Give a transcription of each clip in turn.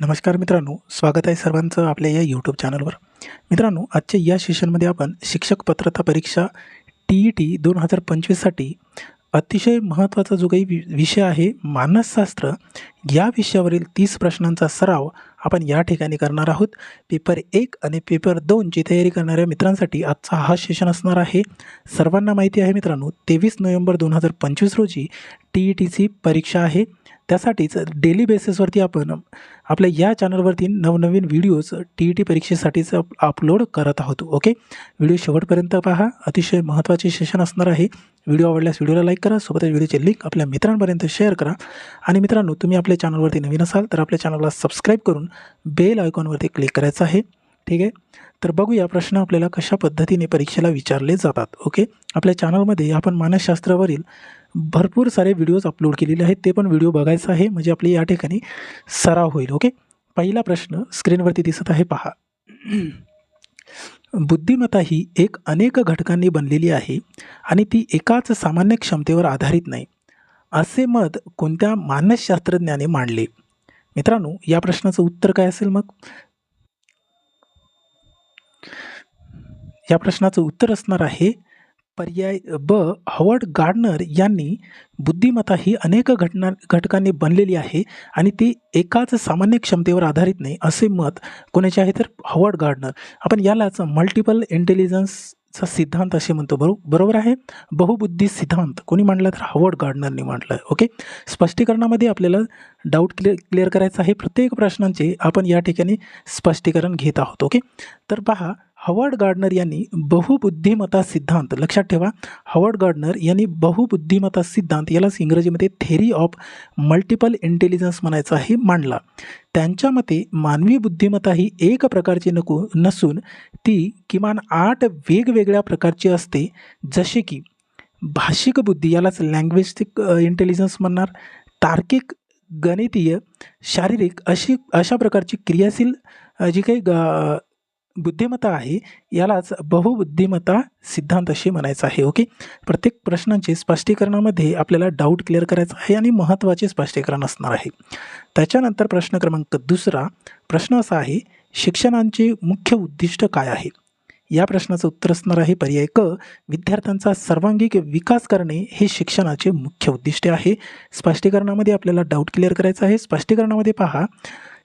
नमस्कार मित्रांनो स्वागत आहे सर्वांचं आपल्या या यूट्यूब चॅनलवर मित्रांनो आजच्या या सेशनमध्ये आपण शिक्षक पात्रता परीक्षा टी ई टी दोन हजार पंचवीससाठी अतिशय महत्त्वाचा जो काही वि विषय आहे मानसशास्त्र या विषयावरील तीस प्रश्नांचा सराव आपण या ठिकाणी करणार आहोत. पेपर एक आणि पेपर दोनची तयारी करणाऱ्या मित्रांसाठी आजचा हा सेशन असणार आहे. सर्वांना माहिती आहे मित्रांनो तेवीस नोव्हेंबर दोन हजार पंचवीस रोजी टी ई टीची परीक्षा आहे. त्यासाठीच डेली बेसिसवरती आपण आपल्या या चॅनलवरती नवनवीन व्हिडिओज टी ई टी परीक्षेसाठीच अपलोड करत आहोत ओके व्हिडिओ शेवटपर्यंत पहा. अतिशय महत्त्वाचे सेशन असणार आहे. व्हिडिओ आवडल्यास व्हिडिओला लाईक करा. सोबतच व्हिडिओचे लिंक आपल्या मित्रांपर्यंत शेअर करा. आणि मित्रांनो तुम्ही आपल्या चॅनलवरती नवीन असाल तर आपल्या चॅनलला सबस्क्राईब करून बेल आयकॉनवरती क्लिक करायचं आहे. ठीक आहे? तर बघूया प्रश्न आपल्याला कशा पद्धतीने परीक्षेला विचारले जातात ओके आपल्या चॅनलमध्ये आपण मानसशास्त्रावरील भरपूर सारे व्हिडिओज अपलोड केलेले आहेत. ते पण व्हिडिओ बघायचा आहे. म्हणजे आपली या ठिकाणी सराव होईल. ओके पहिला प्रश्न स्क्रीनवरती दिसत आहे. पहा. बुद्धिमत्ता ही एक अनेक घटकांनी बनलेली आहे आणि ती एकाच सामान्य क्षमतेवर आधारित नाही. असे मत कोणत्या मानसशास्त्रज्ञाने मांडले? मित्रांनो या प्रश्नाचं उत्तर काय असेल मग? या प्रश्नाचं उत्तर असणार आहे पर्याय ब हॉवर्ड गार्डनर यांनी बुद्धिमत्ता ही अनेक घटना घटकांनी बनलेली आहे आणि ती एकाच सामान्य क्षमतेवर आधारित नाही असे मत कोणाचे आहे तर हॉवर्ड गार्डनर. आपण यालाच मल्टिपल इंटेलिजन्सचा सिद्धांत असे म्हणतो. बरो बरोबर आहे? बहुबुद्धी सिद्धांत. कोणी मांडला तर हॉवर्ड गार्डनरने मांडला. ओके? स्पष्टीकरणामध्ये आपल्याला डाऊट क्लिअर क्लिअर करायचा आहे. प्रत्येक प्रश्नांचे आपण या ठिकाणी स्पष्टीकरण घेत आहोत. ओके? तर पहा हवर्ड गार्डनर यांनी बहुबुद्धिमता सिद्धांत लक्षात ठेवा हवर्ड गार्डनर यांनी बहुबुद्धिमता सिद्धांत यालाच इंग्रजीमध्ये थेरी ऑफ मल्टिपल इंटेलिजन्स म्हणायचा आहे मांडला. त्यांच्या मते मानवी बुद्धिमत्ता ही एक प्रकारची नको नसून ती किमान आठ वेगवेगळ्या प्रकारची असते जसे की भाषिक बुद्धी यालाच लँग्वेस्टिक इंटेलिजन्स म्हणणार तार्किक गणितीय शारीरिक अशी अशा प्रकारची क्रियाशील जी काही ग बुद्धिमत्ता आहे यालाच बहुबुद्धिमत्ता सिद्धांत असे म्हणायचं आहे ओके? प्रत्येक प्रश्नांचे स्पष्टीकरणामध्ये आपल्याला डाऊट क्लिअर करायचा आहे आणि महत्त्वाचे स्पष्टीकरण असणार आहे. त्याच्यानंतर प्रश्न क्रमांक दुसरा प्रश्न असा आहे शिक्षणांचे मुख्य उद्दिष्ट काय आहे? या प्रश्नाचं उत्तर असणार आहे पर्याय क विद्यार्थ्यांचा सर्वांगीण विकास करणे हे शिक्षणाचे मुख्य उद्दिष्ट आहे. स्पष्टीकरणामध्ये आपल्याला डाऊट क्लिअर करायचा आहे. स्पष्टीकरणामध्ये पहा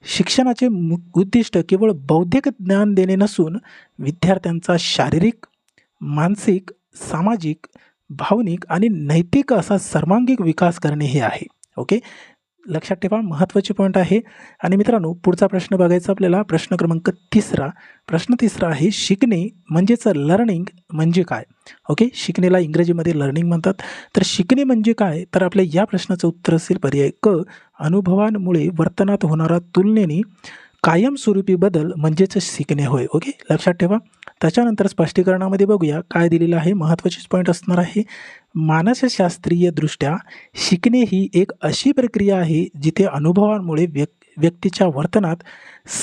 शिक्षणाचे मु उद्दिष्ट केवळ बौद्धिक ज्ञान देणे नसून विद्यार्थ्यांचा शारीरिक मानसिक सामाजिक भावनिक आणि नैतिक असा सर्वांगीण विकास करणे हे आहे. ओके? लक्षात ठेवा महत्त्वाचे पॉईंट आहे. आणि मित्रांनो पुढचा प्रश्न बघायचा आपल्याला प्रश्न क्रमांक तिसरा. प्रश्न तिसरा आहे शिकणे म्हणजेच लर्निंग म्हणजे काय? ओके शिकणेला इंग्रजीमध्ये लर्निंग म्हणतात. तर शिकणे म्हणजे काय? तर आपल्या या प्रश्नाचं उत्तर असेल पर्याय क अनुभवांमुळे वर्तनात होणारा तुलनेने कायमस्वरूपी बदल म्हणजेच शिकणे होय ओके? लक्षात ठेवा. त्याच्यानंतर स्पष्टीकरणामध्ये बघूया काय दिलेलं आहे? महत्त्वाचीच पॉईंट असणार आहे. मानसशास्त्रीयदृष्ट्या शिकणे ही एक अशी प्रक्रिया आहे जिथे अनुभवांमुळे व्यक् व्यक्तीच्या वर्तनात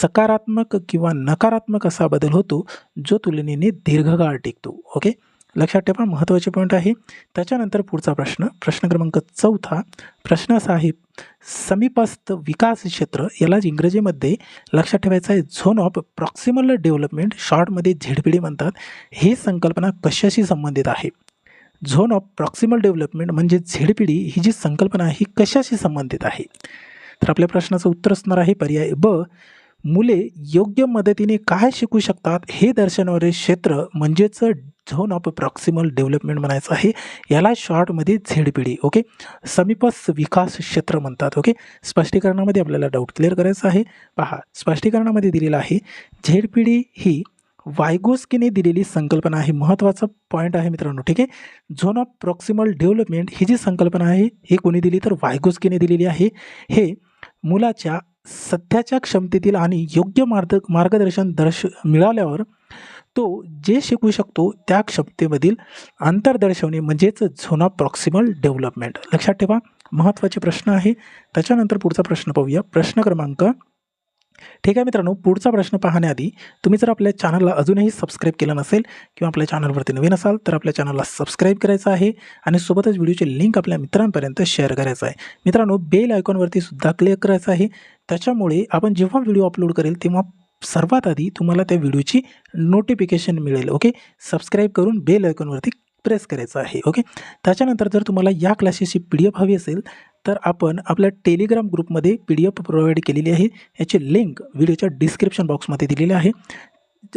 सकारात्मक किंवा नकारात्मक असा बदल होतो जो तुलनेने दीर्घकाळ टिकतो ओके? लक्षात ठेवा महत्त्वाचे पॉईंट आहे. त्याच्यानंतर पुढचा प्रश्न प्रश्न क्रमांक चौथा प्रश्न असा आहे समीपस्थ विकास क्षेत्र यालाच इंग्रजीमध्ये लक्षात ठेवायचं आहे झोन ऑफ प्रॉक्सिमल डेव्हलपमेंट शॉर्टमध्ये झेडपीडी म्हणतात. ही संकल्पना कशाशी संबंधित आहे? झोन ऑफ प्रॉक्सिमल डेव्हलपमेंट म्हणजे झेडपीडी ही जी संकल्पना आहे ही कशाशी संबंधित आहे? तर आपल्या प्रश्नाचं उत्तर असणार आहे पर्याय ब मुले योग्य मदतीने काय शिकू शकतात हे दर्शवणारे क्षेत्र म्हणजेच झोन ऑफ प्रॉक्सिमल डेव्हलपमेंट म्हणायचं आहे. याला शॉर्टमध्ये झेडपीडी ओके? समीपस्थ विकास क्षेत्र म्हणतात ओके? स्पष्टीकरणामध्ये आपल्याला डाऊट क्लिअर करायचा आहे. पहा स्पष्टीकरणामध्ये दिलेलं आहे झेडपीडी ही वायगोस्कीने दिलेली संकल्पना आहे. महत्त्वाचा पॉईंट आहे मित्रांनो ठीक आहे? झोन ऑफ प्रॉक्सिमल डेव्हलपमेंट ही जी संकल्पना आहे ही कोणी दिली तर वायगोस्कीने दिलेली आहे. हे मुलाच्या सध्याच्या क्षमतेतील आणि योग्य मार्ग मार्गदर्शन दर्श मिळाल्यावर तो जे शिकू शकतो त्या क्षमतेमधील अंतर दर्शवणे म्हणजेच झोना प्रॉक्सिमल डेव्हलपमेंट. लक्षात ठेवा महत्त्वाचे प्रश्न आहे. त्याच्यानंतर पुढचा प्रश्न पाहूया. प्रश्न क्रमांक ठीक आहे मित्रांनो पुढचा प्रश्न पाहण्याआधी तुम्ही जर आपल्या चॅनलला अजूनही सबस्क्राईब केलं नसेल किंवा आपल्या चॅनलवरती नवीन असाल तर आपल्या चॅनलला सबस्क्राईब करायचं आहे आणि सोबतच व्हिडिओची लिंक आपल्या मित्रांपर्यंत शेअर करायचं आहे. मित्रांनो बेल आयकॉनवरती सुद्धा क्लिक करायचं आहे. त्याच्यामुळे आपण जेव्हा व्हिडिओ अपलोड करेल तेव्हा सर्वात आधी तुम्हाला त्या व्हिडिओची नोटिफिकेशन मिळेल ओके सबस्क्राईब करून बेल आयकॉनवरती प्रेस करायचं आहे ओके त्याच्यानंतर जर तुम्हाला या क्लासेसची पी डी एफ हवी असेल तर आपण आपल्या टेलिग्राम ग्रुपमध्ये पी डी एफ प्रोव्हाइड केलेली आहे. याची लिंक व्हिडिओच्या डिस्क्रिप्शन बॉक्समध्ये दिलेली आहे.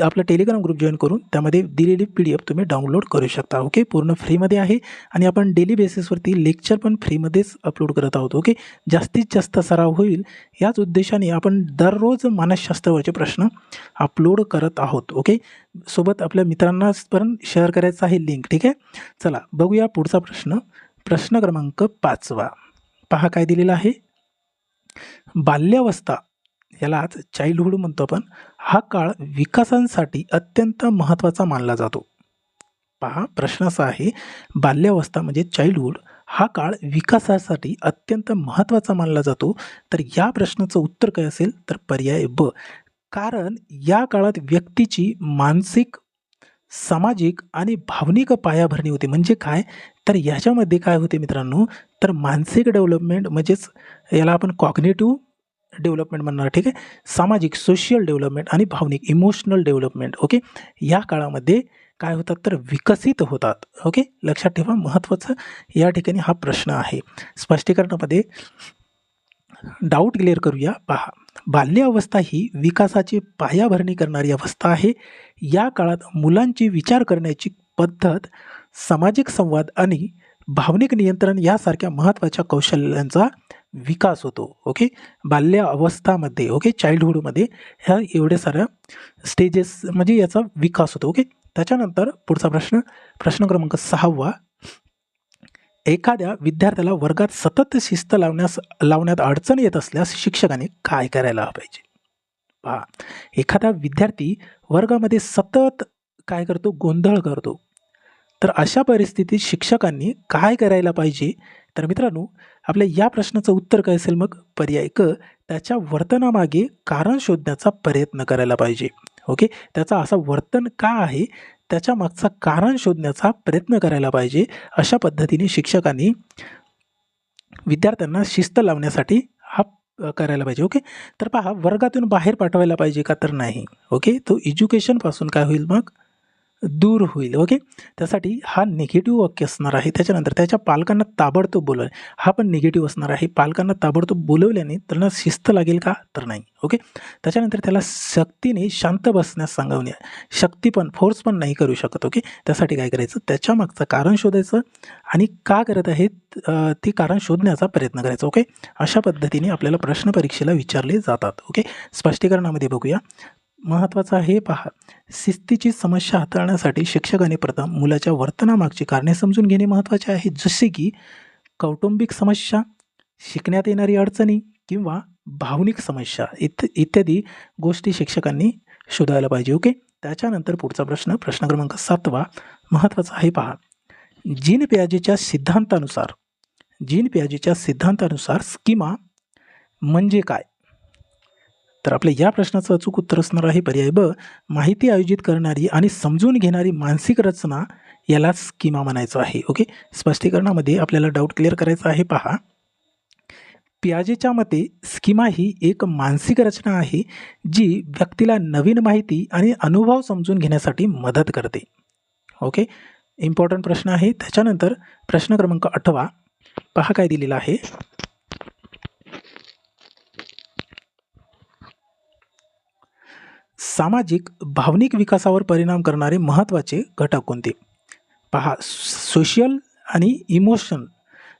आपला टेलिग्राम ग्रुप जॉईन करून त्यामध्ये दिलेली पी डी एफ तुम्ही डाउनलोड करू शकता. ओके पूर्ण फ्रीमध्ये आहे. आणि आपण डेली बेसिसवरती लेक्चर पण फ्रीमध्येच अपलोड करत आहोत. ओके जास्तीत जास्त सराव होईल. याच उद्देशाने आपण दररोज मानसशास्त्रावरचे प्रश्न अपलोड करत आहोत. ओके सोबत आपल्या मित्रांना पण शेअर करायचं आहे लिंक ठीक आहे? चला बघूया पुढचा प्रश्न. प्रश्न क्रमांक पाचवा. पहा काय दिलेला आहे. बाल्यावस्था यालाच चाइल्डहुड म्हणतो आपण हा काळ विकासांसाठी अत्यंत महत्त्वाचा मानला जातो. पहा प्रश्न असा आहे बाल्यावस्था म्हणजे चाइल्डहुड हा काळ विकासासाठी अत्यंत महत्त्वाचा मानला जातो. तर या प्रश्नाचं उत्तर काय असेल? तर पर्याय ब. कारण या काळात व्यक्तीची मानसिक सामाजिक आणि भावनिक पायाभरणी होते. म्हणजे काय? तर याच्यामध्ये काय होते मित्रांनो? तर मानसिक डेव्हलपमेंट म्हणजेच याला आपण कॉग्नेटिव्ह डेव्हलपमेंट म्हणणार ठीक आहे? सामाजिक सोशियल डेव्हलपमेंट आणि भावनिक इमोशनल डेव्हलपमेंट ओके? या काळामध्ये काय होतात तर विकसित होतात ओके? लक्षात ठेवा महत्त्वाचं या ठिकाणी हा प्रश्न आहे. स्पष्टीकरणामध्ये डाऊट क्लिअर करूया. पहा बाल्यावस्था ही विकासाची पायाभरणी करणारी अवस्था आहे. या काळात मुलांची विचार करण्याची पद्धत सामाजिक संवाद आणि भावनिक नियंत्रण यासारख्या महत्त्वाच्या कौशल्यांचा विकास होतो ओके? बाल्य अवस्थामध्ये ओके? चाइल्डहुडमध्ये ह्या एवढ्या साऱ्या स्टेजेस म्हणजे याचा विकास होतो ओके? त्याच्यानंतर पुढचा प्रश्न प्रश्न क्रमांक सहावा. एखाद्या विद्यार्थ्याला वर्गात सतत शिस्त लावण्यास लावण्यात अडचण येत असल्यास शिक्षकाने काय करायला पाहिजे? पहा एखादा विद्यार्थी वर्गामध्ये सतत काय करतो? गोंधळ करतो. तर अशा परिस्थितीत शिक्षकांनी काय करायला पाहिजे? तर मित्रांनो आपल्या या प्रश्नाचं उत्तर काय असेल मग? पर्याय क त्याच्या वर्तनामागे कारण शोधण्याचा प्रयत्न करायला पाहिजे. ओके? त्याचा असं वर्तन का आहे? त्याच्या मागचा कारण शोधण्याचा प्रयत्न करायला पाहिजे अशा पद्धतीने शिक्षकांनी विद्यार्थ्यांना शिस्त लावण्यासाठी हा करायला पाहिजे. ओके? तर पहा वर्गातून बाहेर पाठवायला पाहिजे का तर नाही? ओके? तो एज्युकेशनपासून काय होईल मग? दूर होईल ओके त्यासाठी हा निगेटिव्ह वाक्य असणार आहे. त्याच्यानंतर त्याच्या पालकांना ताबडतोब बोलवणे हा पण निगेटिव्ह असणार आहे. पालकांना ताबडतोब बोलवल्याने त्यांना शिस्त लागेल का? तर नाही ओके त्याच्यानंतर त्याला शक्तीने शांत बसण्यास सांगवणे शक्ती पण फोर्स पण नाही करू शकत ओके त्यासाठी काय करायचं? त्याच्या मागचं कारण शोधायचं आणि का करत आहेत ते कारण शोधण्याचा प्रयत्न करायचा ओके अशा पद्धतीने आपल्याला प्रश्न परीक्षेला विचारले जातात ओके स्पष्टीकरणामध्ये बघूया. महत्त्वाचं आहे पहा. शिस्तीची समस्या हाताळण्यासाठी शिक्षकाने प्रथम मुलाच्या वर्तनामागची कारणे समजून घेणे महत्त्वाचे आहे. जसे की कौटुंबिक समस्या शिकण्यात येणारी अडचणी किंवा भावनिक समस्या इत इत्यादी गोष्टी शिक्षकांनी शोधायला पाहिजे ओके? त्याच्यानंतर पुढचा प्रश्न प्रश्न क्रमांक सातवा महत्त्वाचा आहे पहा. जीन प्याजेच्या सिद्धांतानुसार जीन प्याजेच्या सिद्धांतानुसार स्कीमा म्हणजे काय? तर आपल्या या प्रश्नाचं अचूक उत्तर असणार आहे पर्याय ब. माहिती आयोजित करणारी आणि समजून घेणारी मानसिक रचना याला स्कीमा म्हणायचं आहे. ओके? स्पष्टीकरणामध्ये आपल्याला डाऊट क्लिअर करायचा आहे. पहा. पियाजेच्या मते स्कीमा ही एक मानसिक रचना आहे जी व्यक्तीला नवीन माहिती आणि अनुभव समजून घेण्यासाठी मदत करते. ओके? इम्पॉर्टंट प्रश्न आहे. त्याच्यानंतर प्रश्न क्रमांक आठवा पहा काय दिलेला आहे. सामाजिक भावनिक विकासावर परिणाम करणारे महत्त्वाचे घटक कोणते? पहा सोशल आणि emotion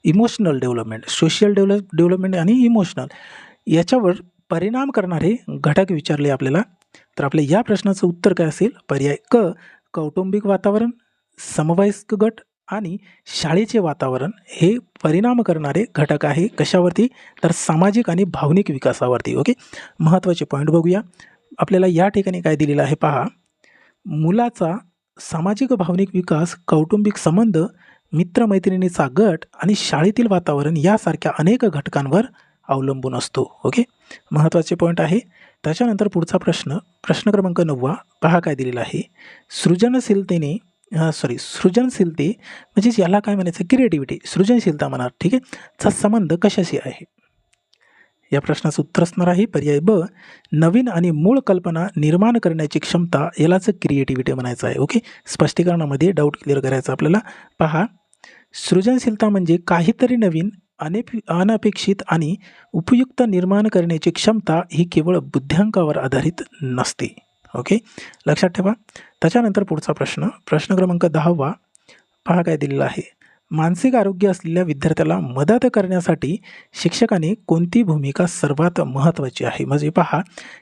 emotional development social develop development आणि इमोशनल याच्यावर परिणाम करणारे घटक विचारले आपल्याला. तर आपल्या या प्रश्नाचं उत्तर काय असेल? पर्याय क कौटुंबिक वातावरण समवयस्क गट आणि शाळेचे वातावरण हे परिणाम करणारे घटक आहे कशावरती? तर सामाजिक आणि भावनिक विकासावरती. ओके? महत्त्वाचे पॉईंट बघूया. आपल्याला या ठिकाणी काय दिलेलं आहे पहा. मुलाचा सामाजिक भावनिक विकास कौटुंबिक संबंध मित्रमैत्रिणीचा गट आणि शाळेतील वातावरण यासारख्या अनेक घटकांवर अवलंबून असतो. ओके? महत्त्वाचे पॉईंट आहे. त्याच्यानंतर पुढचा प्रश्न प्रश्न क्रमांक नववा. पहा काय दिलेला आहे. सृजनशीलतेने सॉरी सृजनशीलते म्हणजेच याला काय म्हणायचं? क्रिएटिव्हिटी सृजनशीलता म्हणा. ठीक आहे? चा संबंध कशाशी आहे? या प्रश्नाचं उत्तर असणार आहे. पर्याय ब नवीन आणि मूळ कल्पना निर्माण करण्याची क्षमता यालाच क्रिएटिव्हिटी म्हणायचं आहे. ओके स्पष्टीकरणामध्ये डाऊट क्लिअर करायचा आपल्याला. पहा. सृजनशीलता म्हणजे काहीतरी नवीन अनेप अनपेक्षित आणि उपयुक्त निर्माण करण्याची क्षमता ही केवळ बुद्ध्यांकावर आधारित नसते. ओके लक्षात ठेवा. त्याच्यानंतर पुढचा प्रश्न. प्रश्न क्रमांक दहावा. पहा काय दिलेला आहे. मानसिक आरोग्य असलेल्या विद्यार्थ्याला मदत करण्यासाठी शिक्षकाने कोणती भूमिका सर्वात महत्त्वाची आहे? म्हणजे पहा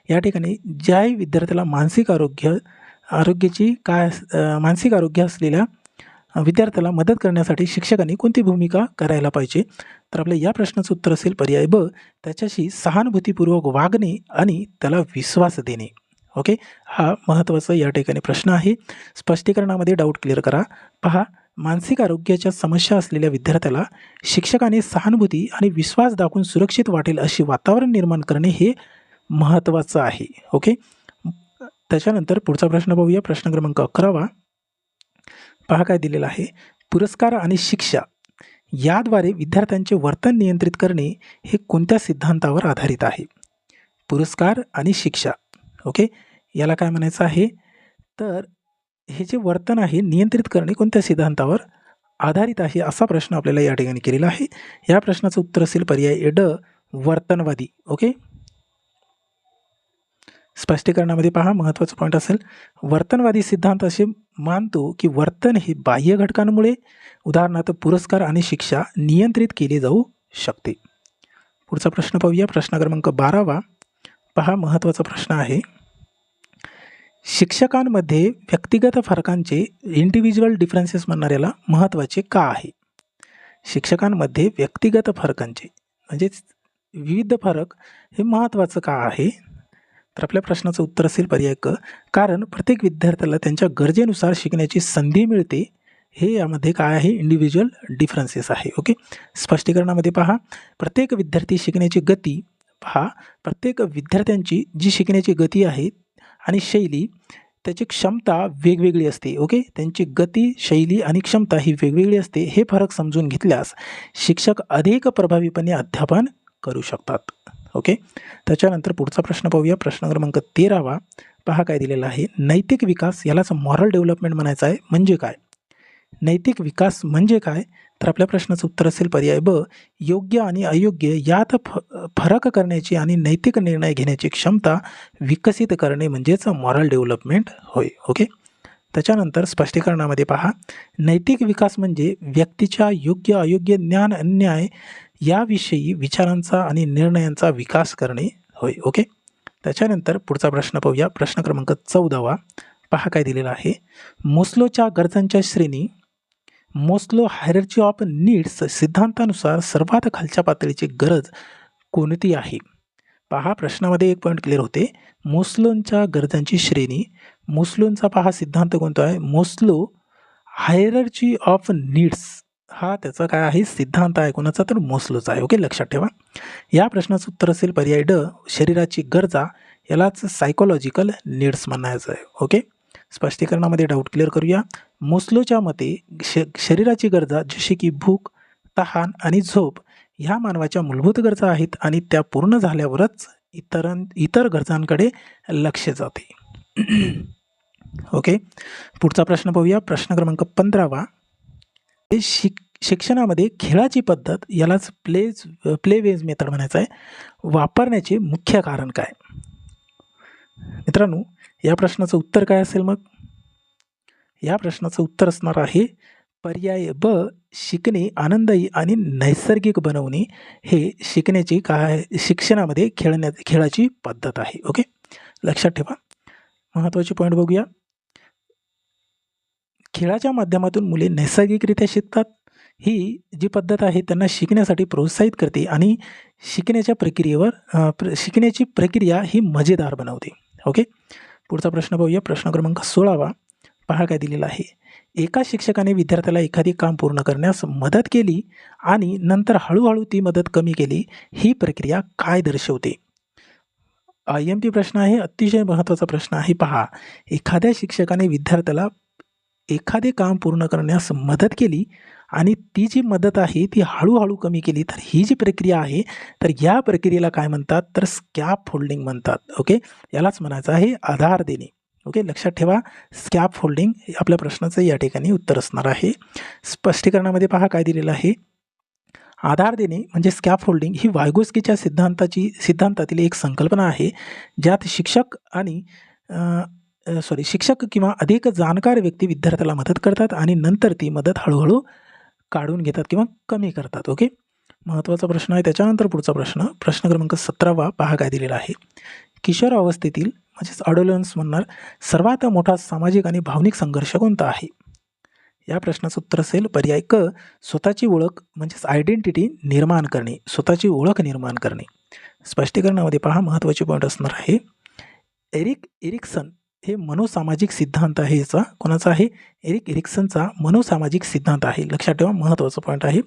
या ठिकाणी ज्याही विद्यार्थ्याला मानसिक आरोग्य आरोग्याची काय मानसिक आरोग्य असलेल्या विद्यार्थ्याला मदत करण्यासाठी शिक्षकांनी कोणती भूमिका करायला पाहिजे? तर आपल्या या प्रश्नाचं उत्तर असेल पर्याय ब त्याच्याशी सहानुभूतीपूर्वक वागणे आणि त्याला विश्वास देणे. ओके? हा महत्त्वाचा या ठिकाणी प्रश्न आहे. स्पष्टीकरणामध्ये डाऊट क्लिअर करा. पहा मानसिक आरोग्याच्या समस्या असलेल्या विद्यार्थ्याला शिक्षकाने सहानुभूती आणि विश्वास दाखवून सुरक्षित वाटेल अशी वातावरण निर्माण करणे हे महत्त्वाचं आहे. ओके? त्याच्यानंतर पुढचा प्रश्न पाहूया प्रश्न क्रमांक अकरावा. पहा काय दिलेला आहे. पुरस्कार आणि शिक्षा याद्वारे विद्यार्थ्यांचे वर्तन नियंत्रित करणे हे कोणत्या सिद्धांतावर आधारित आहे? पुरस्कार आणि शिक्षा. ओके? याला काय म्हणायचं आहे? तर हे जे वर्तन आहे नियंत्रित करणे कोणत्या सिद्धांतावर आधारित आहे असा प्रश्न आपल्याला या ठिकाणी केलेला आहे. या प्रश्नाचं उत्तर असेल पर्याय ड वर्तनवादी. ओके? स्पष्टीकरणामध्ये पहा महत्त्वाचं पॉईंट असेल. वर्तनवादी सिद्धांत असे मानतो की वर्तन हे बाह्य घटकांमुळे उदाहरणार्थ पुरस्कार आणि शिक्षा नियंत्रित केले जाऊ शकते. पुढचा प्रश्न पाहूया. प्रश्न क्रमांक बारावा. पहा महत्त्वाचा प्रश्न आहे. शिक्षकांमध्ये व्यक्तिगत फरकांचे इंडिव्हिज्युअल डिफरन्सेस म्हणणाऱ्याला महत्त्वाचे का आहे? शिक्षकांमध्ये व्यक्तिगत फरकांचे म्हणजेच विविध फरक हे महत्त्वाचं का आहे? तर आपल्या प्रश्नाचं उत्तर असेल पर्याय क. कारण प्रत्येक विद्यार्थ्याला त्यांच्या गरजेनुसार शिकण्याची संधी मिळते. हे यामध्ये काय आहे? इंडिव्हिज्युअल डिफरन्सेस आहे. ओके? स्पष्टीकरणामध्ये पहा. प्रत्येक विद्यार्थी शिकण्याची गती पहा. प्रत्येक विद्यार्थ्यांची जी शिकण्याची गती आहे आणि शैली त्याची क्षमता वेगवेगळी असते ओके त्यांची गती शैली आणि क्षमता ही वेगवेगळी असते हे फरक समजून घेतल्यास शिक्षक अधिक प्रभावीपणे अध्यापन करू शकतात ओके त्याच्यानंतर पुढचा प्रश्न पाहूया. प्रश्न क्रमांक तेरावा. पहा काय दिलेला आहे. नैतिक विकास यालाच मॉरल डेव्हलपमेंट म्हणायचं आहे. म्हणजे काय? नैतिक विकास म्हणजे काय? तर आपल्या प्रश्नाचं उत्तर असेल पर्याय ब योग्य आणि अयोग्य यात फ फरक करण्याची आणि नैतिक निर्णय घेण्याची क्षमता विकसित करणे म्हणजेच मॉरल डेव्हलपमेंट होय ओके त्याच्यानंतर स्पष्टीकरणामध्ये पहा नैतिक विकास म्हणजे व्यक्तीच्या योग्य अयोग्य ज्ञान अन्याय याविषयी विचारांचा आणि निर्णयांचा विकास करणे होय ओके त्याच्यानंतर पुढचा प्रश्न पाहूया प्रश्न क्रमांक चौदावा. पहा काय दिलेला आहे. मोस्लोच्या गरजांच्या श्रेणी मोस्लो हायरची ऑफ नीड्स सिद्धांतानुसार सर्वात खालच्या पातळीची गरज कोणती आहे? पहा प्रश्नामध्ये एक पॉईंट क्लिअर होते. मोस्लोंच्या गरजांची श्रेणी. मोस्लोंचा पहा सिद्धांत कोणता आहे? Maslow hierarchy of needs. हा त्याचा काय आहे? सिद्धांत आहे. कोणाचा तर मोस्लोचा आहे. ओके लक्षात ठेवा. या प्रश्नाचं उत्तर असेल पर्याय ड. शरीराची गरजा यालाच सायकोलॉजिकल नीड्स म्हणायचं आहे. ओके? स्पष्टीकरणामध्ये डाऊट क्लिअर करूया. मोस्लोच्या मते श शरीराची गरजा जशी की भूक तहान आणि झोप ह्या मानवाच्या मूलभूत गरजा आहेत आणि त्या पूर्ण झाल्यावरच इतर इतर गरजांकडे लक्ष जाते. ओके पुढचा प्रश्न पाहूया. प्रश्न क्रमांक पंधरावा. हे शिक शिक्षणामध्ये खेळाची पद्धत यालाच प्लेज प्ले वेज मेथड म्हणायचं आहे. वापरण्याचे मुख्य कारण काय? मित्रांनो या प्रश्नाचं उत्तर काय असेल मग? या प्रश्नाचं उत्तर असणार आहे पर्याय ब शिकणे आनंददायी आणि नैसर्गिक बनवणे. हे शिकण्याची काय शिक्षणामध्ये खेळण्या खेळाची पद्धत आहे. ओके? लक्षात ठेवा. महत्त्वाचे पॉईंट बघूया. खेळाच्या माध्यमातून मुले नैसर्गिकरित्या शिकतात. ही जी पद्धत आहे त्यांना शिकण्यासाठी प्रोत्साहित करते आणि शिकण्याच्या प्रक्रियेवर प्र शिकण्याची प्रक्रिया ही मजेदार बनवते. ओके? पुढचा प्रश्न पाहूया प्रश्न क्रमांक सोळावा. पहा काय दिलेला आहे. एका शिक्षकाने विद्यार्थ्याला एखादी काम पूर्ण करण्यास मदत केली आणि नंतर हळूहळू ती मदत कमी केली ही प्रक्रिया काय दर्शवते? आय एम पी प्रश्न आहे. अतिशय महत्त्वाचा प्रश्न आहे. पहा. एखाद्या शिक्षकाने विद्यार्थ्याला एखादे काम पूर्ण करण्यास मदत केली आणि ती जी मदत आहे ती हळूहळू कमी केली. तर ही जी प्रक्रिया आहे तर या प्रक्रियेला काय म्हणतात? तर स्कॅप फोल्डिंग म्हणतात. ओके? यालाच म्हणायचं आहे आधार देणे. ओके? लक्षात ठेवा स्कॅप फोल्डिंग हे आपल्या प्रश्नाचं या ठिकाणी उत्तर असणार आहे. स्पष्टीकरणामध्ये पहा काय दिलेलं आहे. आधार देणे म्हणजे स्कॅप फोल्डिंग ही वायगोस्कीच्या सिद्धांताची सिद्धांतातील एक संकल्पना आहे ज्यात शिक्षक आणि सॉरी शिक्षक किंवा अधिक जाणकार व्यक्ती विद्यार्थ्याला मदत करतात आणि नंतर ती मदत हळूहळू काढून घेतात किंवा कमी करतात ओके? महत्त्वाचा प्रश्न आहे. त्याच्यानंतर पुढचा प्रश्न प्रश्न क्रमांक सतरावा पहा काय दिलेला आहे. किशोर अवस्थेतील म्हणजेच अडोलन्स म्हणणार सर्वात मोठा सामाजिक आणि भावनिक संघर्ष कोणता आहे? या प्रश्नाचं उत्तर असेल पर्याय क स्वतःची ओळख म्हणजेच आयडेंटिटी निर्माण करणे स्वतःची ओळख निर्माण करणे. स्पष्टीकरणामध्ये पहा महत्त्वाचे पॉईंट असणार आहे. एरिक एरिक्सन हे मनोसामाजिक सिद्धांत आहे याचा. कोणाचा आहे? एरिक एरिक्सनचा मनोसामाजिक सिद्धांत आहे. लक्षात ठेवा महत्त्वाचं पॉईंट आहे.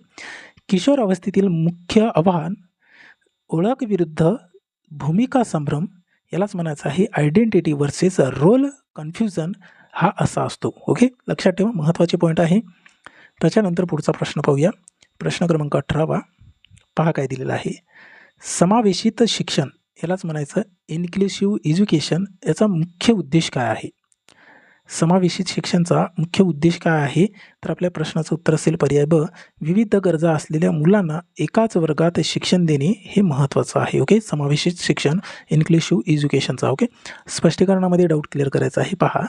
किशोर अवस्थेतील मुख्य आव्हान ओळख विरुद्ध भूमिका संभ्रम यालाच म्हणायचं आहे आयडेंटिटी वर्सेस रोल कन्फ्युजन हा असा असतो. ओके लक्षात ठेवा महत्त्वाचे पॉईंट आहे. त्याच्यानंतर पुढचा प्रश्न पाहूया. प्रश्न क्रमांक अठरावा. पहा काय दिलेला आहे. समावेशित शिक्षण. यालाच म्हणायचं इन्क्लुसिव्ह एज्युकेशन याचा मुख्य उद्देश काय आहे? समावेशित शिक्षणचा मुख्य उद्देश काय आहे? तर आपल्या प्रश्नाचं उत्तर असेल पर्याय ब विविध गरजा असलेल्या मुलांना एकाच वर्गात शिक्षण देणे हे महत्त्वाचं आहे ओके समावेशित शिक्षण इन्क्लुसिव्ह एज्युकेशनचा ओके स्पष्टीकरणामध्ये डाऊट क्लिअर करायचा आहे. पहा.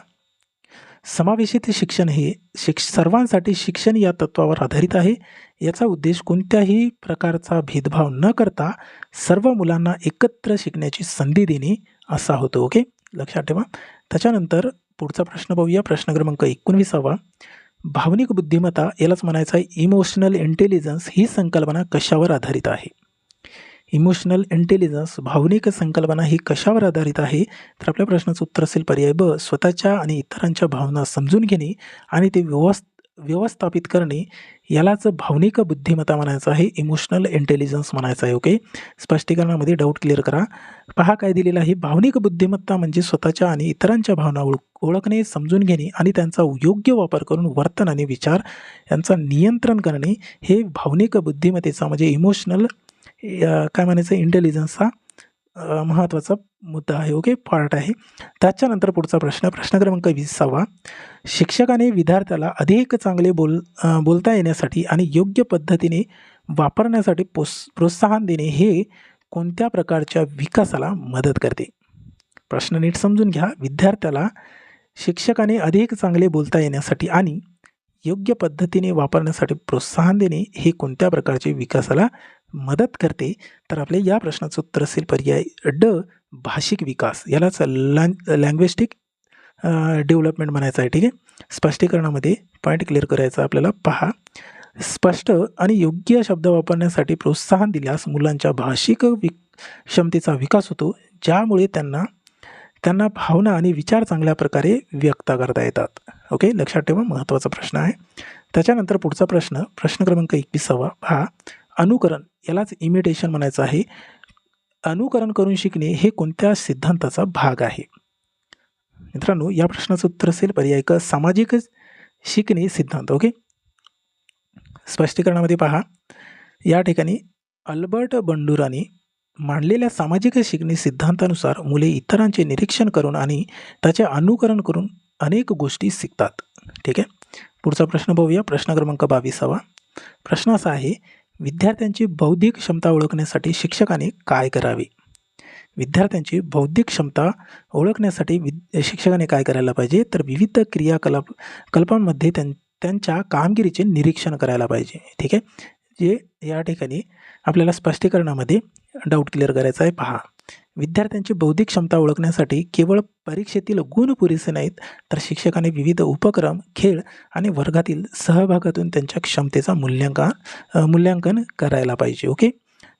समावेशित शिक्षण हे शिक्ष सर्वांसाठी शिक्षण या तत्वावर आधारित आहे. याचा उद्देश कोणत्याही प्रकारचा भेदभाव न करता सर्व मुलांना एकत्र शिकण्याची संधी देणे असा होतो ओके? लक्षात ठेवा. त्याच्यानंतर पुढचा प्रश्न पाहूया प्रश्न क्रमांक एकोणवीसावा. भावनिक बुद्धिमत्ता यालाच म्हणायचं आहे. इमोशनल इंटेलिजन्स ही संकल्पना कशावर आधारित आहे? इमोशनल इंटेलिजन्स भावनिक संकल्पना ही कशावर आधारित आहे? तर आपल्या प्रश्नाचं उत्तर असेल पर्याय ब स्वतःच्या आणि इतरांच्या भावना समजून घेणे आणि ते व्यवस्थ व्यवस्थापित करणे. यालाच भावनिक बुद्धिमत्ता म्हणायचं आहे इमोशनल इंटेलिजन्स म्हणायचं आहे ओके? स्पष्टीकरणामध्ये डाऊट क्लिअर करा. पहा काय दिलेलं आहे. भावनिक बुद्धिमत्ता म्हणजे स्वतःच्या आणि इतरांच्या भावना ओळख ओळखणे समजून घेणे आणि त्यांचा योग्य वापर करून वर्तन आणि विचार यांचा नियंत्रण करणे. हे भावनिक बुद्धिमत्तेचा म्हणजे इमोशनल काय म्हणायचं इंटेलिजन्सचा महत्त्वाचा मुद्दा आहे ओके पार्ट आहे. त्याच्यानंतर पुढचा प्रश्न प्रश्न क्रमांक विसावा. शिक्षकाने विद्यार्थ्याला अधिक चांगले बोल बोलता येण्यासाठी आणि योग्य पद्धतीने वापरण्यासाठी पोस प्रोत्साहन देणे हे कोणत्या प्रकारच्या विकासाला मदत करते? प्रश्न नीट समजून घ्या. विद्यार्थ्याला शिक्षकाने अधिक चांगले बोलता येण्यासाठी आणि योग्य पद्धतीने वापरण्यासाठी प्रोत्साहन देणे हे कोणत्या प्रकारचे विकासाला मदत करते तर आपले या प्रश्नाचं उत्तर असेल पर्याय ड भाषिक विकास. यालाच लँग लँग्वेस्टिक डेव्हलपमेंट म्हणायचं आहे ठीक आहे? स्पष्टीकरणामध्ये पॉईंट क्लिअर करायचा आपल्याला. पहा. स्पष्ट आणि योग्य शब्द वापरण्यासाठी प्रोत्साहन दिल्यास मुलांच्या भाषिक वि क्षमतेचा विकास होतो ज्यामुळे त्यांना त्यांना भावना आणि विचार चांगल्या प्रकारे व्यक्त करता येतात. ओके? लक्षात ठेवा महत्त्वाचा प्रश्न आहे. त्याच्यानंतर पुढचा प्रश्न प्रश्न क्रमांक एकविसावा. हा अनुकरण यालाच इमिटेशन म्हणायचं आहे. अनुकरण करून शिकणे हे कोणत्या सिद्धांताचा भाग आहे? मित्रांनो या प्रश्नाचं उत्तर असेल पर्याय क सामाजिक शिकणे सिद्धांत ओके? स्पष्टीकरणामध्ये पहा. या ठिकाणी अल्बर्ट बंडुराने मांडलेल्या सामाजिक शिकणे सिद्धांतानुसार मुले इतरांचे निरीक्षण करून आणि त्याचे अनुकरण करून अनेक गोष्टी शिकतात. ठीक आहे? पुढचा प्रश्न पाहूया प्रश्न क्रमांक बावीसावा. प्रश्न असा आहे विद्यार्थ्यांची बौद्धिक क्षमता ओळखण्यासाठी शिक्षकाने काय करावे? विद्यार्थ्यांची बौद्धिक क्षमता ओळखण्यासाठी वि शिक्षकाने काय करायला पाहिजे? तर विविध क्रियाकलाप कल्पांमध्ये त्यां त्यांच्या कामगिरीचे निरीक्षण करायला पाहिजे. ठीक आहे? जे या ठिकाणी आपल्याला स्पष्टीकरणामध्ये डाऊट क्लिअर करायचा आहे पहा. विद्यार्थ्यांची बौद्धिक क्षमता ओळखण्यासाठी केवळ परीक्षेतील गुण पुरेसे नाहीत तर शिक्षकाने विविध उपक्रम खेळ आणि वर्गातील सहभागातून त्यांच्या क्षमतेचा मूल्यांकन मूल्यांकन करायला पाहिजे ओके?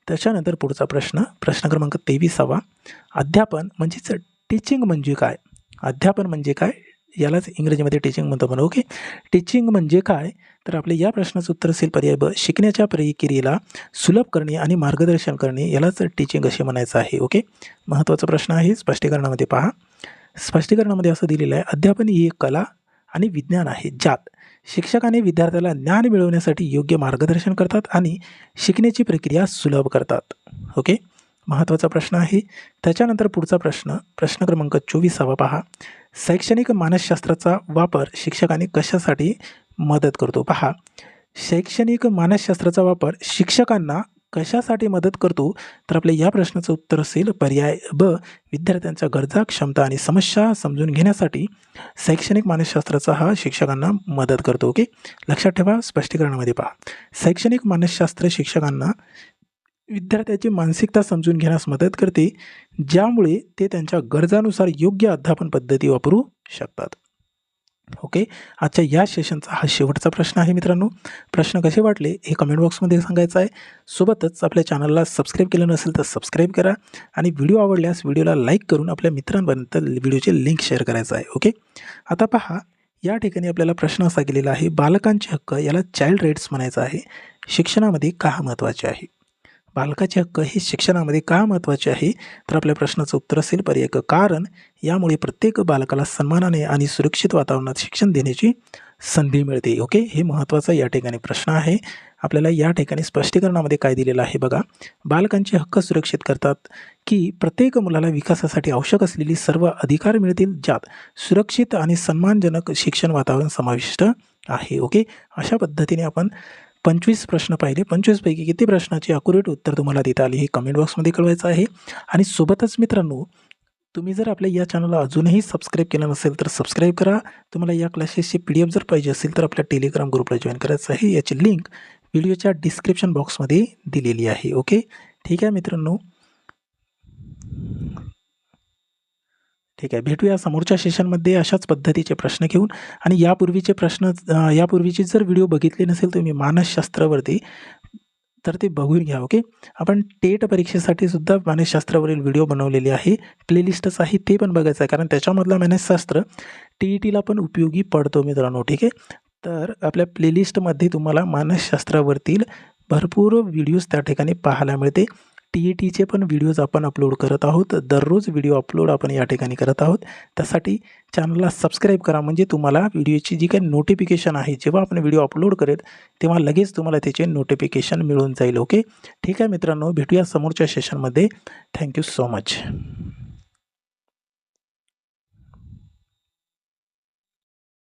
त्याच्यानंतर पुढचा प्रश्न प्रश्न क्रमांक तेवीसावा. अध्यापन म्हणजेच टीचिंग म्हणजे काय? अध्यापन म्हणजे काय? यालाच इंग्रजीमध्ये टीचिंग म्हणतो पण ओके? टीचिंग म्हणजे काय? तर आपले या प्रश्नाचं उत्तर असेल पर्याय ब शिकण्याच्या प्रक्रियेला सुलभ करणे आणि मार्गदर्शन करणे यालाच टीचिंग असे म्हणायचं आहे ओके? महत्त्वाचा प्रश्न आहे स्पष्टीकरणामध्ये पहा. स्पष्टीकरणामध्ये असं दिलेलं आहे अध्यापन ही एक कला आणि विज्ञान आहे ज्यात शिक्षकाने विद्यार्थ्याला ज्ञान मिळवण्यासाठी योग्य मार्गदर्शन करतात आणि शिकण्याची प्रक्रिया सुलभ करतात ओके? महत्त्वाचा प्रश्न आहे. त्याच्यानंतर पुढचा प्रश्न प्रश्न क्रमांक चोवीसावा पहा. शैक्षणिक मानसशास्त्राचा वापर शिक्षकाने कशासाठी मदत करतो. पहा शैक्षणिक मानसशास्त्राचा वापर शिक्षकांना कशासाठी मदत करतो? तर आपल्या या प्रश्नाचं उत्तर असेल पर्याय ब विद्यार्थ्यांच्या गरजा क्षमता आणि समस्या समजून घेण्यासाठी शैक्षणिक मानसशास्त्राचा हा शिक्षकांना मदत करतो. ओके? लक्षात ठेवा स्पष्टीकरणामध्ये पहा. शैक्षणिक मानसशास्त्र शिक्षकांना विद्यार्थ्याची मानसिकता समजून घेण्यास मदत करते ज्यामुळे ते त्यांच्या गरजानुसार योग्य अध्यापन पद्धती वापरू शकतात. ओके? आजच्या या सेशनचा हा शेवटचा प्रश्न आहे मित्रांनो. प्रश्न कसे वाटले हे कमेंट बॉक्समध्ये सांगायचं आहे. सोबतच आपल्या चॅनलला सबस्क्राईब केलं नसेल तर सबस्क्राईब करा आणि व्हिडिओ आवडल्यास व्हिडिओला लाईक करून आपल्या मित्रांपर्यंत व्हिडिओचे लिंक शेअर करायचं आहे ओके? आता पहा या ठिकाणी आपल्याला प्रश्न असा केलेला आहे बालकांचे हक्क याला चाइल्ड राईट्स म्हणायचं आहे. शिक्षणामध्ये का महत्त्वाचे आहे? बालकाचे हक्क हे शिक्षणामध्ये का महत्त्वाचे आहे? तर आपल्या प्रश्नाचं उत्तर असेल पर्याय कारण. यामुळे प्रत्येक बालकाला सन्मानाने आणि सुरक्षित वातावरणात शिक्षण देण्याची संधी मिळते. ओके? हे महत्त्वाचा या ठिकाणी प्रश्न आहे. आपल्याला या ठिकाणी स्पष्टीकरणामध्ये काय दिलेलं आहे बघा. बालकांचे हक्क सुरक्षित करतात की प्रत्येक मुलाला विकासासाठी आवश्यक असलेली सर्व अधिकार मिळतील ज्यात सुरक्षित आणि सन्मानजनक शिक्षण वातावरण समाविष्ट आहे. ओके? अशा पद्धतीने आपण पंचवीस प्रश्न पाहिले. पंचवीसपैकी किती प्रश्नाची अक्युरेट उत्तर तुम्हाला देता आली हे कमेंट बॉक्समध्ये कळवायचं आहे. आणि सोबतच मित्रांनो तुम्ही जर आपल्या या चॅनलला अजूनही सबस्क्राईब केलं नसेल तर सबस्क्राईब करा. तुम्हाला या क्लासेसची पी डी एफ जर पाहिजे असेल तर आपल्या टेलिग्राम ग्रुपला जॉईन करायचं आहे. याची लिंक व्हिडिओच्या डिस्क्रिप्शन बॉक्समध्ये दिलेली आहे. ओके ठीक आहे मित्रांनो. ठीक आहे. भेटूया समोरच्या सेशनमध्ये अशाच पद्धतीचे प्रश्न घेऊन. आणि यापूर्वीचे प्रश्न यापूर्वीचे जर व्हिडिओ बघितले नसेल तुम्ही मानसशास्त्रावरती तर ते बघून घ्या ओके आपण टेट परीक्षेसाठी सुद्धा मानसशास्त्रावरील व्हिडिओ बनवलेले आहे. प्लेलिस्टच आहे ते पण बघायचं आहे कारण त्याच्यामधला मानसशास्त्र टी ई टीला पण उपयोगी पडतो मित्रांनो ठीक आहे? तर आपल्या प्लेलिस्टमध्ये तुम्हाला मानसशास्त्रावरतील भरपूर व्हिडिओज त्या ठिकाणी पाहायला मिळते. टी ई टीचे पण व्हिडिओज आपण अपलोड करत आहोत. दररोज व्हिडिओ अपलोड आपण या ठिकाणी करत आहोत. त्यासाठी चॅनलला सबस्क्राईब करा. म्हणजे तुम्हाला व्हिडिओची जी काही नोटिफिकेशन आहे जेव्हा आपण व्हिडिओ अपलोड करेल तेव्हा लगेच तुम्हाला त्याचे नोटिफिकेशन मिळून जाईल. ओके ठीक आहे मित्रांनो भेटूया समोरच्या सेशनमध्ये थँक्यू सो मच